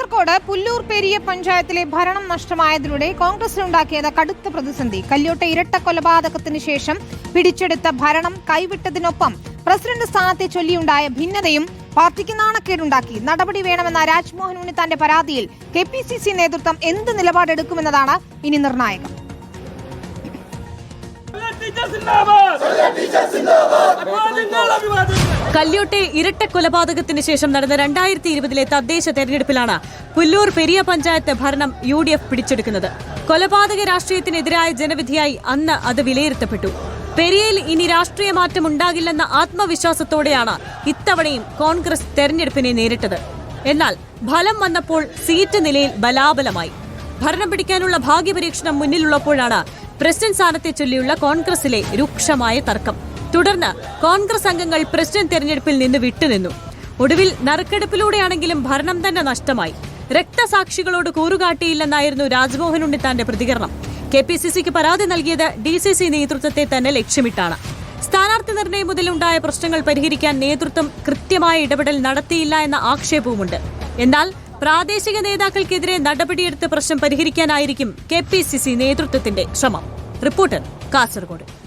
കാസർകോട് പുല്ലൂർ പെരിയ പഞ്ചായത്തിലെ ഭരണം നഷ്ടമായതിലൂടെ കോൺഗ്രസിനുണ്ടാക്കിയത് കടുത്ത പ്രതിസന്ധി. കല്യോട്ടെ ഇരട്ട കൊലപാതകത്തിന് ശേഷം പിടിച്ചെടുത്ത ഭരണം കൈവിട്ടതിനൊപ്പം പ്രസിഡന്റ് സ്ഥാനത്തെ ചൊല്ലിയുണ്ടായ ഭിന്നതയും പാർട്ടിക്ക് നാണക്കേടുണ്ടാക്കി. നടപടി വേണമെന്ന രാജ്മോഹൻ ഉണ്ണിത്താന്റെ പരാതിയിൽ കെ പി സി സി നേതൃത്വം എന്ത് നിലപാടെടുക്കുമെന്നതാണ് ഇനി നിർണായകം. കല്യോട്ടെ ഇരട്ട കൊലപാതകത്തിന് ശേഷം നടന്ന രണ്ടായിരത്തി ഇരുപതിലെ തദ്ദേശ തെരഞ്ഞെടുപ്പിലാണ് പുല്ലൂർ പെരിയ പഞ്ചായത്ത് ഭരണം യു ഡി എഫ് പിടിച്ചെടുക്കുന്നത്. കൊലപാതക രാഷ്ട്രീയത്തിനെതിരായ ജനവിധിയായി അന്ന് അത് വിലയിരുത്തപ്പെട്ടു. പെരിയയിൽ ഇനി രാഷ്ട്രീയ മാറ്റം ഉണ്ടാകില്ലെന്ന ആത്മവിശ്വാസത്തോടെയാണ് ഇത്തവണയും കോൺഗ്രസ് തെരഞ്ഞെടുപ്പിനെ നേരിട്ടത്. എന്നാൽ ഫലം വന്നപ്പോൾ സീറ്റ് നിലയിൽ ബലാബലമായി. ഭരണം പിടിക്കാനുള്ള ഭാഗ്യപരീക്ഷണം മുന്നിലുള്ളപ്പോഴാണ് പ്രസിഡന്റ് സ്ഥാനത്തെ ചൊല്ലിയുള്ള കോൺഗ്രസിലെ രൂക്ഷമായ തർക്കം. തുടർന്ന് കോൺഗ്രസ് അംഗങ്ങൾ പ്രസിഡന്റ് തെരഞ്ഞെടുപ്പിൽ നിന്ന് വിട്ടുനിന്നു. ഒടുവിൽ നറുക്കെടുപ്പിലൂടെയാണെങ്കിലും ഭരണം തന്നെ നഷ്ടമായി. രക്തസാക്ഷികളോട് കൂറുകാട്ടിയില്ലെന്നായിരുന്നു രാജ്മോഹൻ ഉണ്ണിത്താന്റെ പ്രതികരണം. കെ പി സി സിക്ക് പരാതി നൽകിയത് ഡി സി സി നേതൃത്വത്തെ തന്നെ ലക്ഷ്യമിട്ടാണ്. സ്ഥാനാർത്ഥി നിർണയം മുതലുണ്ടായ പ്രശ്നങ്ങൾ പരിഹരിക്കാൻ നേതൃത്വം കൃത്യമായ ഇടപെടൽ നടത്തിയില്ല എന്ന ആക്ഷേപവുമുണ്ട്. എന്നാൽ പ്രാദേശിക നേതാക്കൾക്കെതിരെ നടപടിയെടുത്ത് പ്രശ്നം പരിഹരിക്കാനായിരിക്കും കെ പി സി സി നേതൃത്വത്തിന്റെ ശ്രമം. റിപ്പോർട്ടർ കാസർഗോഡ്.